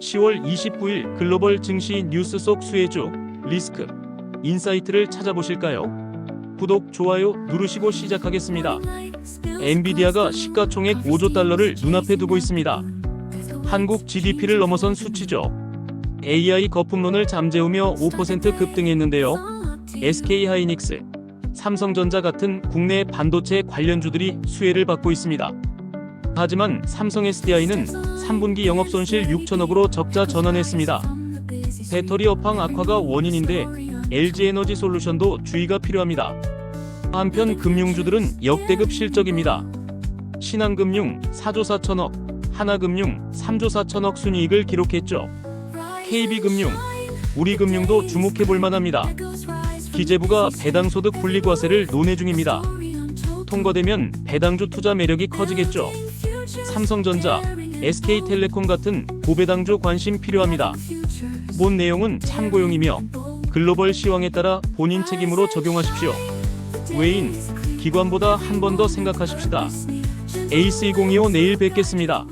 10월 29일 글로벌 증시 뉴스 속 수혜주 리스크 인사이트를 찾아보실까요? 구독, 좋아요 누르시고 시작하겠습니다. 엔비디아가 시가총액 5조 달러를 눈앞에 두고 있습니다. 한국 GDP를 넘어선 수치죠. AI 거품론을 잠재우며 5% 급등했는데요. SK 하이닉스, 삼성전자 같은 국내 반도체 관련주들이 수혜를 받고 있습니다. 하지만 삼성 SDI는 3분기 영업 손실 6천억으로 적자 전환했습니다. 배터리 업황 악화가 원인인데 LG 에너지 솔루션도 주의가 필요합니다. 한편 금융주들은 역대급 실적입니다. 신한금융 4조 4천억, 하나금융 3조 4천억 순이익을 기록했죠. KB금융, 우리금융도 주목해볼 만합니다. 기재부가 배당소득 분리과세를 논의 중입니다. 통과되면 배당주 투자 매력이 커지겠죠. 삼성전자, SK텔레콤 같은 고배당주 관심 필요합니다. 본 내용은 참고용이며 글로벌 시황에 따라 본인 책임으로 적용하십시오. 외인, 기관보다 한 번 더 생각하십시다. 에이스 2025 내일 뵙겠습니다.